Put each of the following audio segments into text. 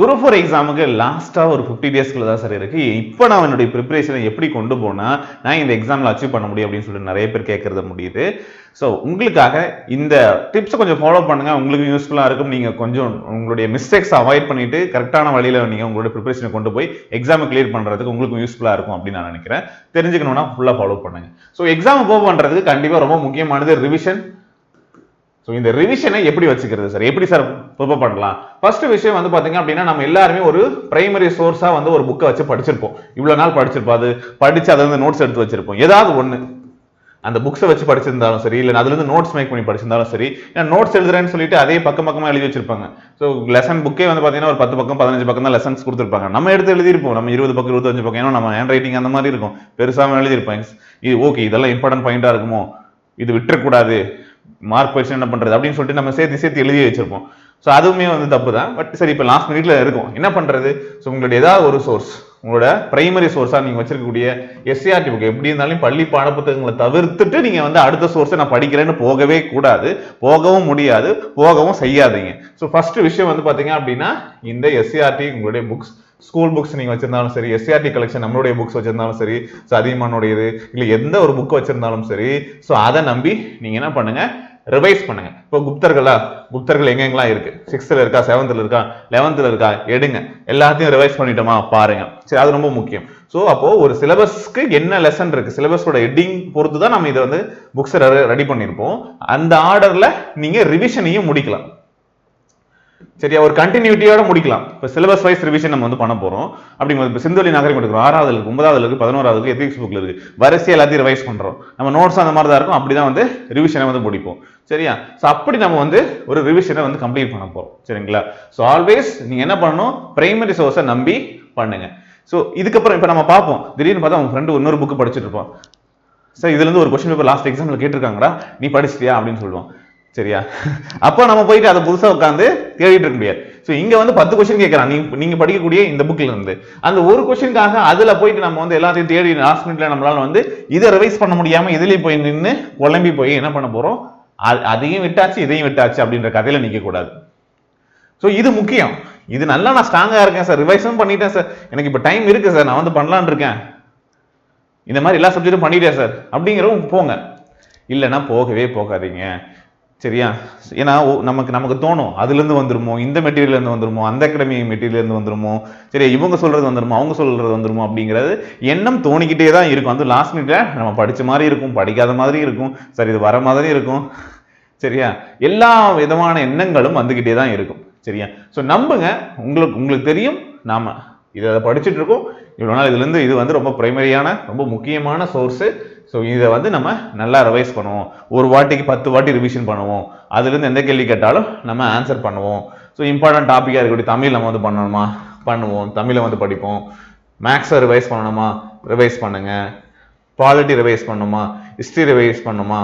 குரு four எக்ஸாமுக்கு லாஸ்ட்டாக ஒரு ஃபிஃப்டி டேஸ்க்குள்ள தான் சார் இருக்குது இப்போ நான் என்னுடைய ப்ரிப்பரேஷனை எப்படி கொண்டு போனால் நான் இந்த எக்ஸாமில் அச்சீவ் பண்ண முடியும் அப்படின்னு சொல்லிட்டு நிறைய பேர் கேட்குறது முடியுது. ஸோ உங்களுக்காக இந்த டிப்ஸை கொஞ்சம் ஃபாலோ பண்ணுங்கள் உங்களுக்கு யூஸ்ஃபுல்லாக இருக்கும். நீங்கள் கொஞ்சம் உங்களுடைய மிஸ்டேக்ஸ் அவாய்ட் பண்ணிவிட்டு கரெக்டான வழியில் நீங்கள் உங்களுடைய ப்ரிப்பரேஷனை கொண்டு போய் எக்ஸாமை கிளியர் பண்ணுறதுக்கு உங்களுக்கு யூஸ்ஃபுல்லாக இருக்கும் அப்படின்னு நான் நினைக்கிறேன். தெரிஞ்சுக்கணும்னா ஃபுல்லாக ஃபாலோ பண்ணுங்க. ஸோ எக்ஸாம் போக பண்ணுறதுக்கு கண்டிப்பாக ரொம்ப முக்கியமானது ரிவிஷன் ஸோ இந்த ரிவிஷனை எப்படி வச்சுக்கிறது சார் எப்படி சார் ப்ரிப்பேர் பண்ணலாம்? ஃபர்ஸ்ட் விஷயம் வந்து பார்த்தீங்க அப்படின்னா நம்ம எல்லாருமே ஒரு பிரைமரி சோர்ஸாக வந்து ஒரு புக்கை வச்சு படிச்சிருப்போம். இவ்வளோ நாள் படிச்சிருப்போம். அது படித்து அதை வந்து நோட்ஸ் எடுத்து வச்சிருப்போம். ஏதாவது ஒன்று அந்த புக்ஸை வச்சு படிச்சிருந்தாலும் சரி இல்லை அதுலேருந்து நோட்ஸ் மேக் பண்ணி படிச்சிருந்தாலும் சரி ஏன்னா நோட்ஸ் எழுதுறேன்னு சொல்லிட்டு அதே பக்கம் பக்கமாக எழுதி வச்சிருப்பாங்க. ஸோ லெசன் புக்கே வந்து பார்த்தீங்கன்னா ஒரு பத்து பக்கம் பதினஞ்சு பக்கம் தான் லெசன்ஸ் கொடுத்துருப்பாங்க. நம்ம எடுத்து எழுதியிருப்போம். நம்ம இருபது பக்கம் இருபத்தஞ்சு பக்கம். ஏன்னா நம்ம ஹேண்ட் ரைட்டிங் அந்த மாதிரி இருக்கும். பெருசாக எழுதியிருப்பேன் இது ஓகே இதெல்லாம் இம்பார்ட்டன்ட் பாயிண்டாக இருக்குமோ? இது விட்டுறக்கூடாது. மார்க் போயிடுச்சு என்ன பண்றது அப்படின்னு சொல்லிட்டு நம்ம சேர்த்து சேர்த்து எழுதி வச்சிருப்போம். ஸோ அதுவுமே வந்து தப்பு தான் பட் சரி இப்போ லாஸ்ட் மினிட்ல இருக்கும். என்ன பண்றது? ஸோ உங்களுடைய ஏதாவது ஒரு சோர்ஸ் உங்களோட பிரைமரி சோர்ஸா நீங்க வச்சிருக்கக்கூடிய எஸ்சிஆர்டி புக் எப்படி இருந்தாலும் பள்ளி பாடப்புத்தகங்களை தவிர்த்துட்டு நீங்கள் வந்து அடுத்த சோர்ஸை நான் படிக்கிறேன்னு போகவே கூடாது. போகவும் முடியாது போகவும் செய்யாதீங்க. ஸோ ஃபர்ஸ்ட் விஷயம் வந்து பார்த்தீங்க அப்படின்னா இந்த எஸ்சிஆர்டி உங்களுடைய புக்ஸ் ஸ்கூல் புக்ஸ் நீங்கள் வச்சிருந்தாலும் சரி எஸ்சிஆர்டி கலெக்ஷன் நம்மளுடைய புக்ஸ் வச்சிருந்தாலும் சரி ஸோ அதிகமானுடையது இல்லை எந்த ஒரு புக் வச்சிருந்தாலும் சரி ஸோ அதை நம்பி நீங்கள் என்ன பண்ணுங்க? ரிவைஸ் பண்ணுங்க. இப்போ குப்தர்களா? குப்தர்கள் எங்கெங்கெல்லாம் இருக்கு? சிக்ஸ்த்தில் இருக்கா செவன்த்தில் இருக்கா லெவன்த்தில் இருக்கா? எடுங்க. எல்லாத்தையும் ரிவைஸ் பண்ணிட்டோமா? பாருங்க. சரி அது ரொம்ப முக்கியம். ஸோ அப்போ ஒரு சிலபஸ்க்கு என்ன லெசன் இருக்கு? சிலபஸோட ஹெட்டிங் பொறுத்து தான் நம்ம இதை வந்து புக்ஸை ரெடி பண்ணியிருப்போம். அந்த ஆர்டர்ல நீங்க ரிவிஷனையும் முடிக்கலாம். சரியா? ஒரு கண்டினியூட்டியோட முடிக்கலாம். இப்போ சிலபஸ் வைஸ் ரிவிஷன் நம்ம வந்து பண்ண போறோம். அப்படிங்கும்போது சிந்தொலி நகரம் எடுக்கிறோம். ஆறாவது இருக்கு ஒன்பதாவது இருக்கு பதினோராவது இருக்கு எத்திக்ஸ் புக்ல இருக்கு. வரிசை எல்லாத்தையும் ரிவைஸ் பண்றோம். நம்ம நோட்ஸ் அந்த மாதிரி தான் இருக்கும். அப்படிதான் வந்து ரிவிஷனை வந்து முடிப்போம். சரியா? ஸோ அப்படி நம்ம வந்து ஒரு ரிவிஷனை வந்து கம்ப்ளீட் பண்ண போறோம். சரிங்களா? ஸோ ஆல்வேஸ் நீங்க என்ன பண்ணணும்? பிரைமரி சோர்ஸை நம்பி பண்ணுங்க. ஸோ இதுக்கப்புறம் இப்போ நம்ம பார்ப்போம். திடீர்னு பார்த்தா உங்க ஃப்ரெண்டு இன்னொரு புக் படிச்சுட்டு இருப்போம் சார் இதுல இருந்து ஒரு கொஸ்டின் பேப்பர் லாஸ்ட் எக்ஸாம்ல கேட்டிருக்காங்கடா. நீ படிச்சிட்டியா? அப்படின்னு சொல்லுவோம் சரியா? அப்போ நம்ம போயிட்டு அதை புதுசா உட்காந்து தேடிட்டு இருக்க முடியாது. ஸோ இங்கே வந்து பத்து கொஸ்டின் கேட்குறான் நீ நீங்கள் படிக்கக்கூடிய இந்த புக்ல இருந்து. அந்த ஒரு கொஸ்டினுக்காக அதில் போயிட்டு நம்ம வந்து எல்லாத்தையும் தேடி லாஸ்ட் மினிட்ல நம்மளால வந்து இதை ரிவைஸ் பண்ண முடியாமல் இதுலேயும் போய் நின்று குழம்பி போய் என்ன பண்ண போகிறோம் அதையும் விட்டாச்சு இதையும் விட்டாச்சு அப்படின்ற கதையில் நிற்கக்கூடாது ஸோ இது முக்கியம். இது நல்லா நான் ஸ்ட்ராங்காக இருக்கேன் சார் ரிவைஸும் பண்ணிட்டேன் சார் எனக்கு இப்போ டைம் இருக்குது சார் நான் வந்து பண்ணலான்னு இருக்கேன். இந்த மாதிரி எல்லா சப்ஜெக்ட்டும் பண்ணிட்டேன் சார் அப்படிங்கிறவும் போங்க. இல்லைன்னா போகவே போகாதீங்க. சரியா? ஏன்னா ஓ- நமக்கு நமக்கு தோணும். அதுலேருந்து வந்துருமோ? இந்த மெட்டீரியல்லேருந்து வந்துருமோ? அந்த அகாடமி மெட்டீரியல்லேருந்து வந்துருமோ? சரி இவங்க சொல்கிறது வந்துருமோ? அவங்க சொல்கிறது வந்துருமோ? அப்படிங்கிறது எண்ணம் தோணிக்கிட்டே தான் இருக்கும். அது லாஸ்ட் மினிட்ல நம்ம படித்த மாதிரி இருக்கும். படிக்காத மாதிரி இருக்கும். சரி இது வர மாதிரி இருக்கும். சரியா? எல்லா விதமான எண்ணங்களும் வந்துக்கிட்டே தான் இருக்கும். சரியா? ஸோ நம்புங்க. உங்களுக்கு உங்களுக்கு தெரியும். நாம் இதை படிச்சுட்டு இருக்கோம். இவ்வளோ நாள் இதுலேருந்து இது வந்து ரொம்ப பிரைமரியான ரொம்ப முக்கியமான சோர்ஸு ஸோ இதை வந்து நம்ம நல்லா ரிவைஸ் பண்ணுவோம். ஒரு வாட்டிக்கு பத்து வாட்டி ரிவிஷன் பண்ணுவோம். அதுலேருந்து எந்த கேள்வி கேட்டாலும் நம்ம ஆன்சர் பண்ணுவோம். ஸோ இம்பார்ட்டன்ட் டாப்பிக்காக இருக்கக்கூடிய தமிழ் நம்ம வந்து பண்ணணுமா? பண்ணுவோம். தமிழை வந்து படிப்போம். மேக்ஸை ரிவைஸ் பண்ணணுமா? ரிவைஸ் பண்ணுங்கள் பாலிட்டி ரிவைஸ் பண்ணுமா? ஹிஸ்ட்ரி ரிவைஸ் பண்ணுமா?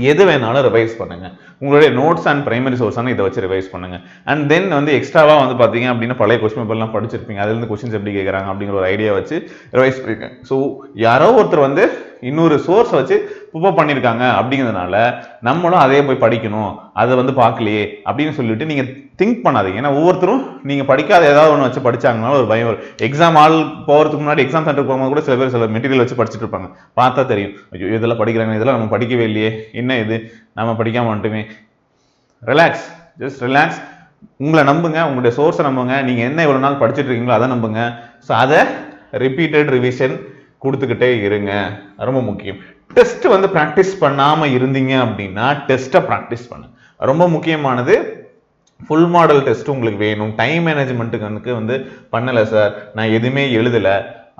எது வேணாலும் ரிவைஸ் பண்ணுங்கள் உங்களுடைய நோட்ஸ் அண்ட் பிரைமரி சோர்ஸான இதை வச்சு ரிவைஸ் பண்ணுங்கள் அண்ட் தென் வந்து எக்ஸ்ட்ராவாக வந்து பார்த்தீங்க அப்படின்னா பழைய கொஸ்டின் பேப்பர்லாம் படிச்சிருப்பீங்க. அதுலேருந்து கொஸ்டின்ஸ் எப்படி கேட்குறாங்க அப்படிங்கிற ஒரு ஐடியா வச்சு ரிவைஸ் பண்ணிருக்கேன் ஸோ யாரோ ஒருத்தர் வந்து இன்னொரு சோர்ஸை வச்சு புப்பப் பண்ணியிருக்காங்க அப்படிங்கிறதுனால நம்மளும் அதே போய் படிக்கணும் அதை வந்து பார்க்கலையே அப்படின்னு சொல்லிட்டு நீங்கள் திங்க் பண்ணாதீங்க. ஏன்னா ஒவ்வொருத்தரும் நீங்கள் படிக்காத ஏதாவது ஒன்று வச்சு படிச்சாங்கனாலும் ஒரு பயம் வரும். எக்ஸாம் ஆள் போகிறதுக்கு முன்னாடி எக்ஸாம் சென்டர் போகும்போது கூட சில பேர் சில மெட்டீரியல் வச்சு படிச்சுட்டு இருப்பாங்க. பார்த்தா தெரியும். ஐயோ இதெல்லாம் படிக்கிறாங்க இதெல்லாம் நம்ம படிக்கவே இல்லையே. என்ன இது? நம்ம படிக்காம வந்துட்டுமே. ரிலாக்ஸ் ஜஸ்ட் ரிலாக்ஸ் உங்களை நம்புங்க. உங்களுடைய சோர்ஸை நம்புங்க. நீங்கள் என்ன இவ்வளோ நாள் படிச்சுட்டு இருக்கீங்களோ அதை நம்புங்க. ஸோ அதை ரிப்பீட்டட் ரிவிஷன் கொடுத்துக்கிட்டே இருங்க. ரொம்ப முக்கியம். டெஸ்ட் வந்து ப்ராக்டிஸ் பண்ணாம இருந்தீங்க அப்படின்னா டெஸ்ட்டை ப்ராக்டிஸ் பண்ணு. ரொம்ப முக்கியமானது ஃபுல் மாடல் டெஸ்ட் உங்களுக்கு வேணும். டைம் மேனேஜ்மெண்ட்டுக்கு வந்து பண்ணலை சார் நான் எதுவுமே எழுதலை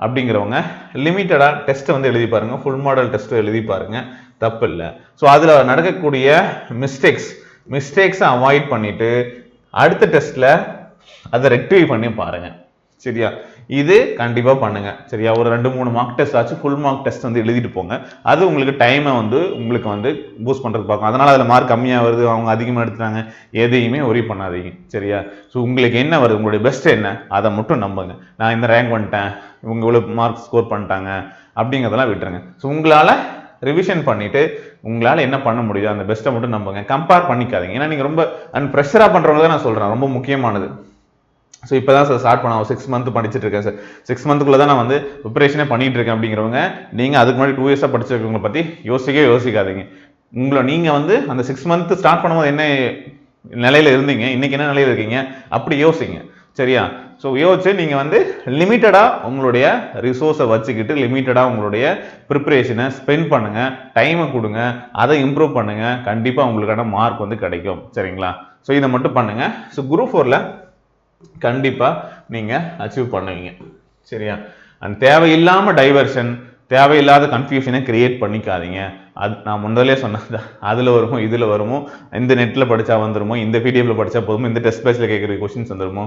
அப்படிங்கிறவங்க லிமிட்டடாக டெஸ்ட்டை வந்து எழுதி பாருங்க. ஃபுல் மாடல் டெஸ்ட்டை எழுதி பாருங்க. தப்பு இல்லை. ஸோ அதில் நடக்கக்கூடிய மிஸ்டேக்ஸ் மிஸ்டேக்ஸை அவாய்ட் பண்ணிட்டு அடுத்த டெஸ்ட்டில் அதை ரெக்டிஃபை பண்ணி பாருங்கள் சரியா? இது கண்டிப்பாக பண்ணுங்க. சரியா? ஒரு ரெண்டு மூணு மார்க் டெஸ்ட் ஆச்சு. ஃபுல் மார்க் டெஸ்ட் வந்து எழுதிட்டு போங்க. அது உங்களுக்கு டைமை வந்து உங்களுக்கு வந்து பூஸ்ட் பண்ணுறது பார்க்கும். அதனால் அதில் மார்க் கம்மியாக வருது அவங்க அதிகமாக எடுத்துட்டாங்க. எதையுமே ஒரி பண்ணாதீங்க. சரியா? ஸோ உங்களுக்கு என்ன வருது? உங்களுடைய பெஸ்ட் என்ன? அதை மட்டும் நம்புங்க. நான் இந்த ரேங்க் பண்ணிட்டேன் இவங்க இவ்வளோ மார்க் ஸ்கோர் பண்ணிட்டாங்க. அப்படிங்கிறதெல்லாம் விட்டுருங்க. ஸோ உங்களால் ரிவிஷன் பண்ணிட்டு உங்களால் என்ன பண்ண முடியுதோ அந்த பெஸ்ட்டை மட்டும் நம்புங்க. கம்பேர் பண்ணிக்காதீங்க. ஏன்னா நீங்கள் ரொம்ப அண்ட் ப்ரெஷராக பண்ணுறவங்க தான் நான் சொல்கிறேன் ரொம்ப முக்கியமானது. ஸோ இப்போ தான் சார் ஸ்டார்ட் பண்ண சிக்ஸ் மந்த் படிச்சுட்டு இருக்கேன் சார் சிக்ஸ் மந்த்துக்குள்ளே தான் நான் வந்து ப்ரிப்பரேஷனே பண்ணிகிட்டு இருக்கேன் அப்படிங்கிறவங்க நீங்கள் அதுக்கு முன்னாடி டூ இயர்ஸாக படிச்சிருக்கவங்களை பற்றி யோசிக்கவே யோசிக்காதீங்க. உங்களை நீங்கள் வந்து அந்த சிக்ஸ் மந்த் ஸ்டார்ட் பண்ணும்போது என்ன நிலையில் இருந்தீங்க? இன்னைக்கு என்ன நிலையில் இருக்கீங்க? அப்படி யோசிங்க. சரியா? ஸோ யோசிச்சு நீங்கள் வந்து லிமிட்டடாக உங்களுடைய ரிசோர்ஸை வச்சுக்கிட்டு லிமிட்டடாக உங்களுடைய ப்ரிப்பரேஷனை ஸ்பெண்ட் பண்ணுங்கள் டைமை கொடுங்க. அதை இம்ப்ரூவ் பண்ணுங்கள் கண்டிப்பாக உங்களுக்கான மார்க் வந்து கிடைக்கும். சரிங்களா? ஸோ இதை மட்டும் பண்ணுங்கள் ஸோ குரூப் ஃபோரில் கண்டிப்பாக நீங்கள் அச்சீவ் பண்ணுவீங்க. சரியா? அந்த தேவையில்லாம டைவர்ஷன் தேவையில்லாத கன்ஃபியூஷனை கிரியேட் பண்ணிக்காதீங்க. அது நான் முதல்ல சொன்னது அதில் வருமோ இதில் வருமோ இந்த நெட்டில் படித்தா வந்துருமோ இந்த பிடிஎஃப்ல படித்தா போதுமோ இந்த டெஸ்ட் பேஸில் கேட்குற கொஷின்ஸ் வந்துருமோ?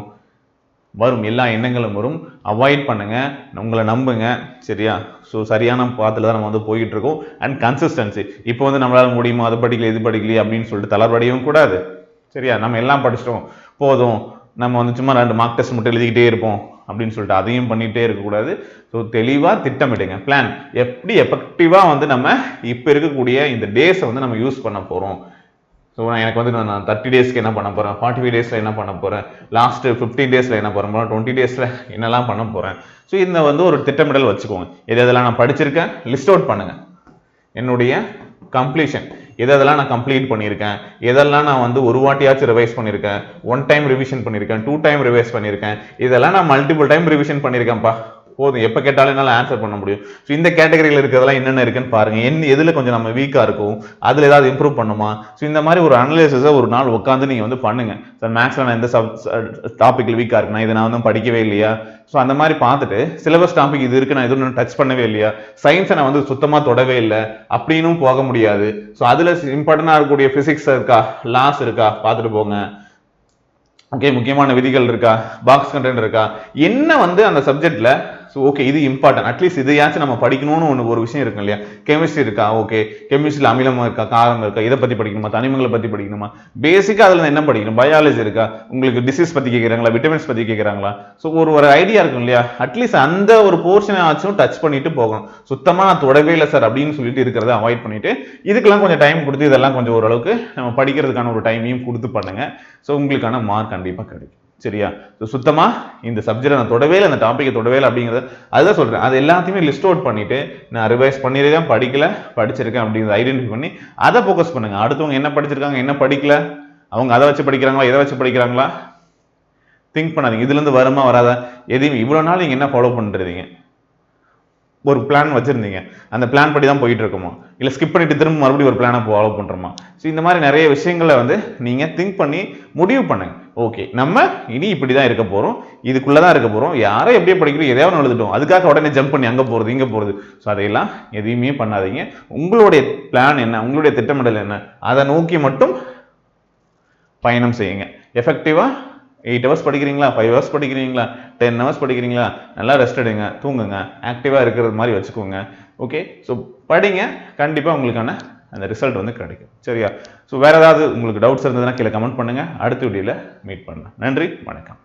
வரும். எல்லா எண்ணங்களும் வரும். அவாய்ட் பண்ணுங்க. உங்களை நம்புங்க. சரியா? ஸோ சரியான பாத்தில் தான் நம்ம வந்து போயிட்டுருக்கோம். அண்ட் கன்சிஸ்டன்சி இப்போ வந்து நம்மளால முடியுமா? அது படிக்கல இது படிக்கலையே அப்படின்னு சொல்லிட்டு தளர்வடையவும் கூடாது. சரியா? நம்ம எல்லாம் படிச்சிட்டோம். போதும். நம்ம வந்து சும்மா ரெண்டு மார்க் டெஸ்ட் மட்டும் எழுதிக்கிட்டே இருப்போம் அப்படின்னு சொல்லிட்டு அதையும் பண்ணிகிட்டே இருக்கக்கூடாது. ஸோ தெளிவாக திட்டமிடுங்க. பிளான் எப்படி எஃபெக்டிவாக வந்து நம்ம இப்போ இருக்கக்கூடிய இந்த டேஸை வந்து நம்ம யூஸ் பண்ண போகிறோம் ஸோ நான் எனக்கு வந்து நான் தேர்ட்டி டேஸ்க்கு என்ன பண்ண போகிறேன் ஃபார்ட்டி ஃபைவ் டேஸில் என்ன பண்ண போகிறேன் லாஸ்ட்டு ஃபிஃப்டீன் டேஸில் என்ன பண்ண போகிறேன் டுவெண்ட்டி டேஸில் என்னெல்லாம் பண்ண போகிறேன் ஸோ இந்த வந்து ஒரு திட்டமிடல் வச்சுக்கோங்க. எது எதெல்லாம் நான் படிச்சிருக்கேன்? லிஸ்ட் அவுட் பண்ணுங்கள் என்னுடைய கம்ப்ளீஷன் எதெல்லாம் நான் கம்ப்ளீட் பண்ணியிருக்கேன்? எதெல்லாம் நான் வந்து ஒரு வாட்டியாச்சும் ரிவைஸ் பண்ணியிருக்கேன்? ஒன் டைம் ரிவிஷன் பண்ணியிருக்கேன் டூ டைம் ரிவைஸ் பண்ணியிருக்கேன். இதெல்லாம் நான் மல்டிபிள் டைம் ரிவிஷன் பண்ணியிருக்கேன்ப்பா. போதும். எப்போ கேட்டாலும் என்னால் ஆன்சர் பண்ண முடியும். ஸோ இந்த கேட்டகரியில் இருக்கிறதெல்லாம் என்னென்ன இருக்குன்னு பாருங்க. என்ன எதில் கொஞ்சம் நம்ம வீக்காக இருக்கும் அதில் ஏதாவது இம்ப்ரூவ் பண்ணுமா? ஸோ இந்த மாதிரி ஒரு அனலைசிஸை ஒரு நாள் உட்காந்து நீங்கள் வந்து பண்ணுங்க. சார் மேக்ஸில் நான் எந்த சப் டாப்பிக்கில் வீக்காக இருக்குன்னா இதை நான் வந்து படிக்கவே இல்லையா? ஸோ அந்த மாதிரி பார்த்துட்டு சிலபஸ் டாபிக் இது இருக்கு நான் எதுவும் டச் பண்ணவே இல்லையா? சயின்ஸை நான் வந்து சுத்தமாக தொடவே இல்லை. அப்படின்னும் போக முடியாது. ஸோ அதில் இம்பார்ட்டண்டாக இருக்கக்கூடிய ஃபிசிக்ஸ் இருக்கா? லாஸ் இருக்கா? பார்த்துட்டு போங்க. ஓகே முக்கியமான விதிகள் இருக்கா? பாக்ஸ் கண்டென்ட் இருக்கா? என்ன வந்து அந்த சப்ஜெக்ட்ல ஸோ ஓகே இது இம்பார்ட்டன்ட் அட்லீஸ்ட் இதையாச்சும் நம்ம படிக்கணும்னு ஒன்று ஒரு விஷயம் இருக்கு இல்லையா? கெமிஸ்ட்ரி இருக்கா? ஓகே கெமிஸ்ட்ரியில் அமிலம் இருக்கா? காரம் இருக்கா? இதை பற்றி படிக்கணுமா? தனிமங்களை பற்றி படிக்கணுமா? பேசிக்காக அதில் என்ன படிக்கணும்? பயாலஜி இருக்கா? உங்களுக்கு டிசீஸ் பற்றி கேட்குறாங்களா விட்டமின்ஸ் பற்றி கேட்குறாங்களா ஸோ ஒரு ஒரு ஐடியா இருக்கும் இல்லையா? அட்லீஸ்ட் அந்த ஒரு போர்ஷனை ஆச்சும் டச் பண்ணிட்டு போகணும். சுத்தமாக நான் தொடவே இல்லை சார் அப்படின்னு சொல்லிட்டு இருக்கிறத அவாய்ட் பண்ணிட்டு இதுக்கெல்லாம் கொஞ்சம் டைம் கொடுத்து இதெல்லாம் கொஞ்சம் ஓரளவுக்கு நம்ம படிக்கிறதுக்கான ஒரு டைமையும் கொடுத்து பண்ணுங்க. ஸோ உங்களுக்கான மார்க் கண்டிப்பாக கிடைக்கும். சரியா? ஸோ சுத்தமாக இந்த சப்ஜெக்டை நான் தொடவே இல்லை அந்த டாப்பிக்கை தொடவே இல்லை அப்படிங்கிறத அதுதான் சொல்கிறேன் அது எல்லாத்தையுமே லிஸ்ட் அவுட் பண்ணிவிட்டு நான் ரிவைஸ் பண்ணியிருக்கேன் படிக்கல படிச்சிருக்கேன் அப்படிங்கிறத ஐடென்டிஃபை பண்ணி அதை ஃபோக்கஸ் பண்ணுங்கள் அடுத்தவங்க என்ன படிச்சிருக்காங்க என்ன படிக்கல? அவங்க அதை வச்சு படிக்கிறாங்களா இதை வச்சு படிக்கிறாங்களா? திங்க் பண்ணாதீங்க. இதுலேருந்து வருமா வராதா? எதையும் இவ்வளோ நாள் நீங்கள் என்ன ஃபாலோ பண்ணுறீங்க ஒரு பிளான் வச்சுருந்தீங்க. அந்த பிளான் படி தான் போயிட்டு இருக்குமா? இல்லை ஸ்கிப் பண்ணிட்டு திரும்ப மறுபடியும் ஒரு பிளானை ஃபாலோ பண்ணுறோமா ஸோ இந்த மாதிரி நிறைய விஷயங்களை வந்து நீங்கள் திங்க் பண்ணி முடிவு பண்ணுங்கள் ஓகே நம்ம இனி இப்படி தான் இருக்க போகிறோம் இதுக்குள்ளே தான் இருக்க போகிறோம் யாரை எப்படியே படிக்கிறோம் எதையாவது எழுதிட்டோம். அதுக்காக உடனே ஜம்ப் பண்ணி அங்கே போகிறது இங்கே போகிறது ஸோ அதையெல்லாம் எதையுமே பண்ணாதீங்க. உங்களுடைய பிளான் என்ன? உங்களுடைய திட்டமிடல் என்ன? அதை நோக்கி மட்டும் பயணம் செய்யுங்க. எஃபெக்டிவாக எயிட் ஹவர்ஸ் படிக்கிறீங்களா? ஃபைவ் ஹவர்ஸ் படிக்கிறீங்களா? டென் ஹவர்ஸ் படிக்கிறீங்களா? நல்லா ரெஸ்ட் எடுங்க தூங்குங்க. ஆக்டிவாக இருக்கிறது மாதிரி வச்சுக்கோங்க. ஓகே ஸோ படிங்க. கண்டிப்பாக உங்களுக்கான அந்த ரிசல்ட் வந்து கிடைக்கும். சரியா? ஸோ வேறு ஏதாவது உங்களுக்கு டவுட்ஸ் இருந்ததுன்னா கீழே கமெண்ட் பண்ணுங்கள் அடுத்த வீடியோவில் மீட் பண்ணலாம். நன்றி வணக்கம்.